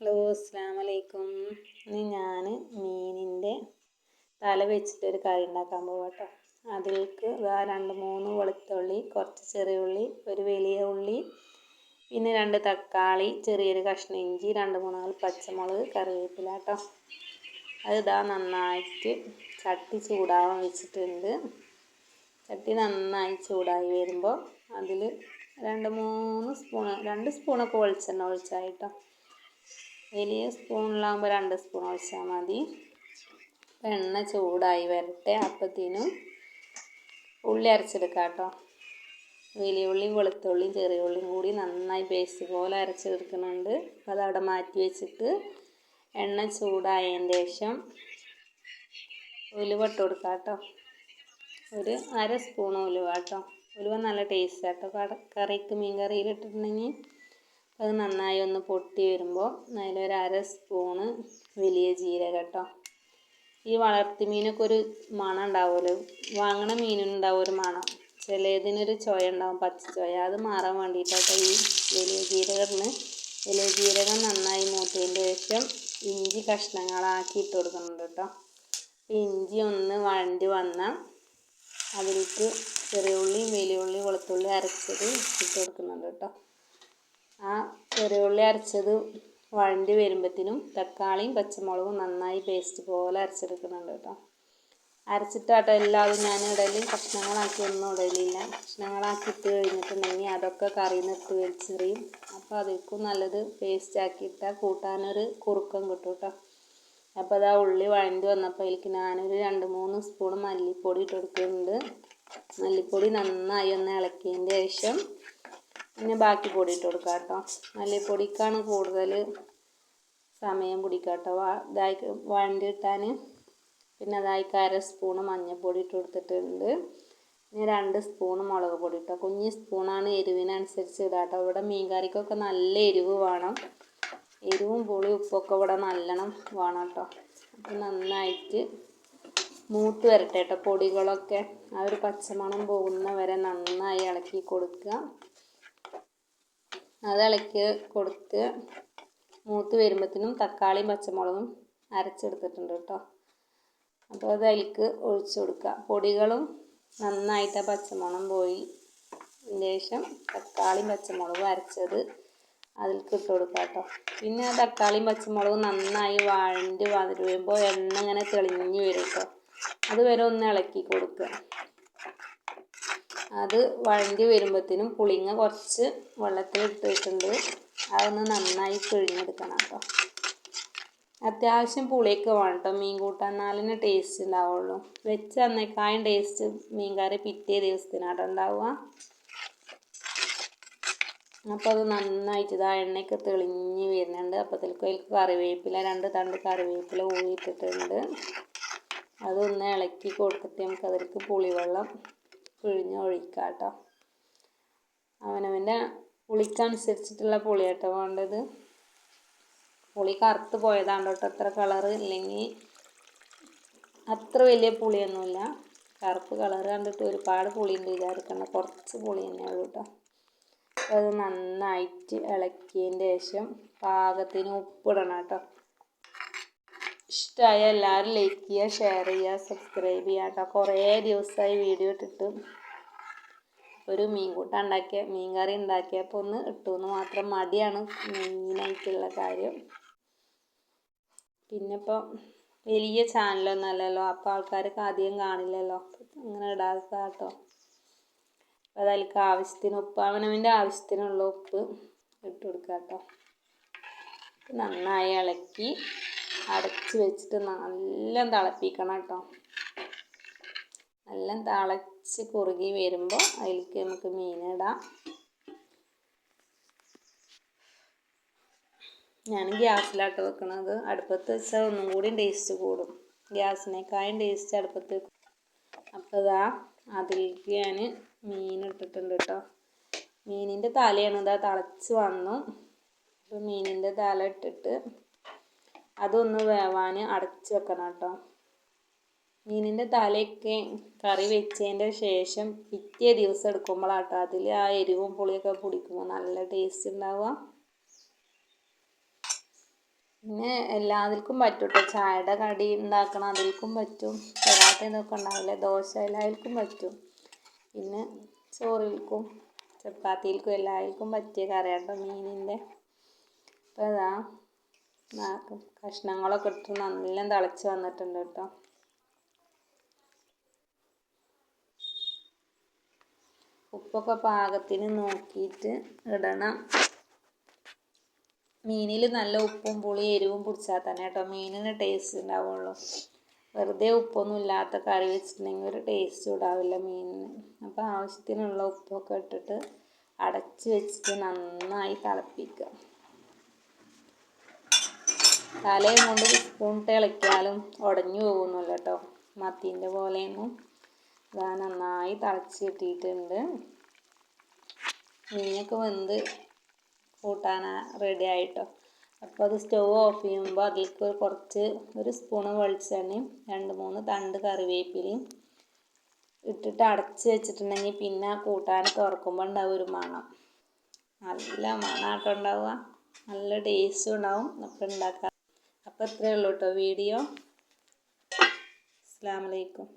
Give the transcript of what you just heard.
Hello അസ്സാം വലൈക്കും ഇനി ഞാൻ മീനിന്റെ തല വെച്ചിട്ടൊരു കറി ഉണ്ടാക്കാൻ പോകാം കേട്ടോ അതിലേക്ക് രണ്ട് മൂന്ന് വെളുത്തുള്ളി കുറച്ച് ചെറിയ ഉള്ളി ഒരു വലിയ ഉള്ളി പിന്നെ രണ്ട് തക്കാളി ചെറിയൊരു കഷ്ണം ഇഞ്ചി രണ്ട് മൂന്നാൽ പച്ചമുളക് കറിവേപ്പില കേട്ടോ അത് ഇതാ നന്നായിട്ട് ചട്ടി ചൂടാവാൻ വെച്ചിട്ടുണ്ട്. ചട്ടി നന്നായി ചൂടായി വരുമ്പോൾ അതിൽ രണ്ട് മൂന്ന് സ്പൂണ് രണ്ട് സ്പൂണൊക്കെ വെളിച്ചെണ്ണ ഒഴിച്ചായിട്ടോ വലിയ സ്പൂണിലാകുമ്പോൾ രണ്ട് സ്പൂൺ ഒഴിച്ചാൽ മതി. എണ്ണ ചൂടായി വരട്ടെ. അപ്പത്തിനും ഉള്ളി അരച്ചെടുക്കാം കേട്ടോ. വലിയ ഉള്ളിയും വെളുത്തുള്ളിയും ചെറിയ ഉള്ളിയും കൂടി നന്നായി പേസ്റ്റ് പോലെ അരച്ചെടുക്കുന്നുണ്ട്. അതവിടെ മാറ്റി വെച്ചിട്ട് എണ്ണ ചൂടായതിന് ശേഷം ഉലുവ ഇട്ട് കൊടുക്കാം കേട്ടോ. ഒരു അര സ്പൂൺ ഉലുവ കേട്ടോ. ഉലുവ നല്ല ടേസ്റ്റ് കേട്ടോ. കറിക്ക് മീൻ കറിയിൽ ഇട്ടിട്ടുണ്ടെങ്കിൽ അത് നന്നായി ഒന്ന് പൊട്ടി വരുമ്പോൾ അതിലൊരു അര സ്പൂണ് വലിയ ജീരകം കേട്ടോ ഈ വളർത്തി മീനൊക്കെ ഒരു മണം ഉണ്ടാവുമല്ലോ വാങ്ങണ മീനുണ്ടാവും ഒരു മണം. ചിലതിനൊരു ചോയ ഉണ്ടാവും പച്ച ചോയ. അത് മാറാൻ വേണ്ടിയിട്ടാട്ടോ ഈ വലിയ ജീരകത്തിന്. വലിയ ജീരകം നന്നായി മൂത്തതിന്റെ ശേഷം ഇഞ്ചി കഷ്ണങ്ങളാക്കി ഇട്ട് കൊടുക്കുന്നുണ്ട് കേട്ടോ ഇഞ്ചി ഒന്ന് വഴണ്ടി വന്നാൽ അതിലേക്ക് ചെറിയ ഉള്ളി വലിയ ഉള്ളി വെളുത്തുള്ളി അരച്ചത് ഇട്ട് കൊടുക്കുന്നുണ്ട് കേട്ടോ ആ ചെറിയുള്ളി അരച്ചത് വഴണ്ടി വരുമ്പോഴത്തേനും തക്കാളിയും പച്ചമുളകും നന്നായി പേസ്റ്റ് പോലെ അരച്ചെടുക്കുന്നുണ്ട് കേട്ടോ. അരച്ചിട്ടാട്ടോ എല്ലാതും ഞാൻ ഇടയിൽ കഷ്ണങ്ങളാക്കി ഒന്നും ഇടലില്ല. കഷ്ണങ്ങളാക്കി ഇട്ട് കഴിഞ്ഞിട്ടുണ്ടെങ്കിൽ അതൊക്കെ കറിയിൽ നിന്ന് ഇട്ട് വലിച്ചെറിയും. അപ്പോൾ അതിൽക്കും നല്ലത് പേസ്റ്റ് ആക്കിയിട്ടാൽ കൂട്ടാനൊരു കുറുക്കം കിട്ടും കേട്ടോ. അപ്പോൾ അതാ ഉള്ളി വഴണ്ടി വന്നപ്പോൾ അതിലേക്ക് ഞാനൊരു രണ്ട് മൂന്ന് സ്പൂൺ മല്ലിപ്പൊടി ഇട്ട് കൊടുക്കുന്നുണ്ട്. മല്ലിപ്പൊടി നന്നായി ഒന്ന് ഇളക്കിയതിന്റെ ശേഷം പിന്നെ ബാക്കി പൊടി ഇട്ട് കൊടുക്കാം കേട്ടോ. മല്ലിപ്പൊടിക്കാണ് കൂടുതൽ സമയം പിടിക്കുക കേട്ടോ. ഇതായി വണ്ടി ഇട്ടാൻ പിന്നെ അതായിക്ക് അര സ്പൂണ് മഞ്ഞൾപ്പൊടി ഇട്ട് കൊടുത്തിട്ടുണ്ട്. പിന്നെ രണ്ട് സ്പൂണ് മുളക് പൊടി ഇട്ടോ. കുഞ്ഞ് സ്പൂണാണ് എരിവിനനുസരിച്ച് ഇടാം കേട്ടോ. ഇവിടെ മീൻകറിക്കൊക്കെ നല്ല എരിവ് വേണം. എരിവും പുളി ഉപ്പൊക്കെ ഇവിടെ നല്ലോണം വേണം കേട്ടോ. അപ്പം നന്നായിട്ട് മൂത്ത് വരട്ടെ കേട്ടോ പൊടികളൊക്കെ. ആ ഒരു പച്ചമണം പോകുന്ന വരെ നന്നായി ഇളക്കി കൊടുക്കുക. അത് ഇളക്കി കൊടുത്ത് മൂത്ത് വരുമ്പോഴത്തേനും തക്കാളിയും പച്ചമുളകും അരച്ചെടുത്തിട്ടുണ്ട് കേട്ടോ. അപ്പോൾ അത് അതിലേക്ക് ഒഴിച്ചു കൊടുക്കുക. പൊടികളും നന്നായിട്ട് ആ പച്ചമുളകും പോയി ശേഷം തക്കാളിയും പച്ചമുളകും അരച്ചത് അതിലേക്ക് ഇട്ട് കൊടുക്കുക കേട്ടോ. പിന്നെ ആ തക്കാളിയും പച്ചമുളകും നന്നായി വാഴണ്ട് വരുമ്പോൾ എണ്ണ ഇങ്ങനെ തെളിഞ്ഞ് വരും കേട്ടോ. അതുവരെ ഒന്ന് ഇളക്കി കൊടുക്കുക. അത് വഴണ്ടി വരുമ്പോഴത്തേനും പുളിങ്ങ കുറച്ച് വെള്ളത്തിൽ ഇട്ടിട്ടുണ്ട് അതൊന്ന് നന്നായി പിഴിഞ്ഞെടുക്കണം കേട്ടോ. അത്യാവശ്യം പുളിയൊക്കെ വേണം കേട്ടോ. മീൻ കൂട്ടാൻ നല്ല ടേസ്റ്റ് ഉണ്ടാവുള്ളൂ. വെച്ച് അന്നേക്കായും ടേസ്റ്റ് മീൻ കറി പിറ്റേ ദിവസത്തിനാട്ടോ ഉണ്ടാവുക. അപ്പോൾ അത് നന്നായിട്ട് ഇതാ എണ്ണയൊക്കെ തെളിഞ്ഞ് വരുന്നുണ്ട്. അപ്പോഴത്തേക്കും അതിൽ കറിവേപ്പില രണ്ട് തണ്ട് കറിവേപ്പില ഊഴിയിട്ടിട്ടുണ്ട് അതൊന്ന് ഇളക്കി കൊടുത്തിട്ട് നമുക്ക് അതിലേക്ക് പുളിവെള്ളം പിഴിഞ്ഞ് ഒഴിക്കുക കേട്ടോ അവനവന്റെ പുളിക്കനുസരിച്ചിട്ടുള്ള പുളി കേട്ടോ വേണ്ടത്. പുളി കറുത്ത് പോയതാണ് കേട്ടോ അത്ര കളറ് ഇല്ലെങ്കിൽ അത്ര വലിയ പുളിയൊന്നുമില്ല കറുപ്പ് കളറ് കണ്ടിട്ട് ഒരുപാട് പുളിയുണ്ട് വിചാരിക്കണ്ട. കുറച്ച് പുളി തന്നെ ഉള്ളൂ കേട്ടോ അത് നന്നായിട്ട് ഇളക്കിയതിന്റെ ശേഷം പാകത്തിന് ഉപ്പിടണം കേട്ടോ ഇഷ്ടമായ എല്ലാവരും ലൈക്ക് ചെയ്യുക ഷെയർ ചെയ്യുക സബ്സ്ക്രൈബ് ചെയ്യുക കേട്ടോ കുറേ ദിവസമായി വീഡിയോ ഇട്ടിട്ട് ഒരു മീൻ കൂട്ട ഉണ്ടാക്കിയ മീൻ കറി ഉണ്ടാക്കിയപ്പോൾ ഒന്ന് ഇട്ടു എന്ന് മാത്രം മടിയാണ് മെയിനായിട്ടുള്ള കാര്യം. പിന്നെ ഇപ്പോൾ വലിയ ചാനലൊന്നുമല്ലല്ലോ അപ്പോൾ ആൾക്കാർക്ക് ആദ്യം കാണില്ലല്ലോ. അങ്ങനെ ഇടാത്ത കേട്ടോ അപ്പോൾ അതിലേക്ക് ആവശ്യത്തിന് ഉപ്പ് അവനവന്റെ ആവശ്യത്തിനുള്ള ഉപ്പ് ഇട്ട് കൊടുക്കാം കേട്ടോ നന്നായി ഇളക്കി. അടച്ച് വെച്ചിട്ട് നല്ല തിളപ്പിക്കണം കേട്ടോ. നല്ല തിളച്ച് കുറുകി വരുമ്പോൾ അതിലേക്ക് നമുക്ക് മീനിടാം ഞാൻ ഗ്യാസിലാട്ട് വെക്കണത്. അടുപ്പത്ത് വെച്ചാൽ ഒന്നും കൂടി ടേസ്റ്റ് കൂടും. ഗ്യാസിനേക്കാളും ടേസ്റ്റ് അടുപ്പത്ത് അപ്പോൾ ഇതാ അതിലേക്ക് ഞാൻ മീൻ ഇട്ടിട്ടുണ്ട് കേട്ടോ. മീനിന്റെ തലയാണ് ഇതാ തിളച്ച് വന്നു. അപ്പോൾ മീനിന്റെ തല ഇട്ടിട്ട് അതൊന്ന് വേവാൻ അടച്ച് വെക്കണം കേട്ടോ. മീനിന്റെ തലയൊക്കെ കറി വെച്ചതിന്റെ ശേഷം പിറ്റേ ദിവസം എടുക്കുമ്പോഴാട്ടോ അതിൽ ആ എരിവും പുളിയൊക്കെ പിടിക്കുമ്പോൾ നല്ല ടേസ്റ്റ് ഉണ്ടാവുക. പിന്നെ എല്ലാതിൽക്കും പറ്റും കേട്ടോ. ചായയുടെ കടി ഉണ്ടാക്കണം അതിൽക്കും പറ്റും. പൊറാട്ട ഇതൊക്കെ ഉണ്ടാവില്ലേ ദോശ എല്ലാവർക്കും പറ്റും. പിന്നെ ചോറിൽക്കും ചപ്പാത്തിയിൽക്കും എല്ലാവർക്കും പറ്റിയ കറിയാട്ടോ മീനിന്റെ. അപ്പോൾ ഇതാ കഷ്ണങ്ങളൊക്കെ ഇട്ട് നല്ല തിളച്ച് വന്നിട്ടുണ്ട് കേട്ടോ. ഉപ്പൊക്കെ പാകത്തിന് നോക്കിയിട്ട് ഇടണം. മീനിൽ നല്ല ഉപ്പും പുളി എരിവും പിടിച്ചാൽ തന്നെ കേട്ടോ മീനിന് ടേസ്റ്റ് ഉണ്ടാവുള്ളൂ. വെറുതെ ഉപ്പൊന്നും ഇല്ലാത്ത കറി വെച്ചിട്ടുണ്ടെങ്കിൽ ഒരു ടേസ്റ്റ് ഉണ്ടാവില്ല മീനിന്. അപ്പോൾ ആവശ്യത്തിനുള്ള ഉപ്പൊക്കെ ഇട്ടിട്ട് അടച്ച് വെച്ചിട്ട് നന്നായി തിളപ്പിക്കുക. തലയും കൊണ്ട് സ്പൂൺ ഇളക്കിയാലും ഉടഞ്ഞു പോകുന്നില്ല കേട്ടോ. മത്തീന്റെ പോലെയൊന്നും ഇതാ നന്നായി തിളച്ച് കിട്ടിയിട്ടുണ്ട്. മീനൊക്കെ വെന്ത് കൂട്ടാൻ റെഡി ആയിട്ടോ. അപ്പോൾ അത് സ്റ്റവ് ഓഫ് ചെയ്യുമ്പോൾ അതിലേക്ക് കുറച്ച് ഒരു സ്പൂണ് വെളിച്ചെണ്ണയും രണ്ട് മൂന്ന് തണ്ട് കറിവേപ്പിലയും ഇട്ടിട്ട് അടച്ച് വെച്ചിട്ടുണ്ടെങ്കിൽ പിന്നെ ആ കൂട്ടാൻ തുറക്കുമ്പോൾ ഉണ്ടാവും ഒരു മണം. നല്ല മണമാട്ടോ ഉണ്ടാവുക. നല്ല ടേസ്റ്റും ഉണ്ടാവും. അപ്പോൾ ഉണ്ടാക്കാം. അപ്പോൾ ഇത്രയേ ഉള്ളൂ കേട്ടോ വീഡിയോ. അസ്സാം വലൈക്കും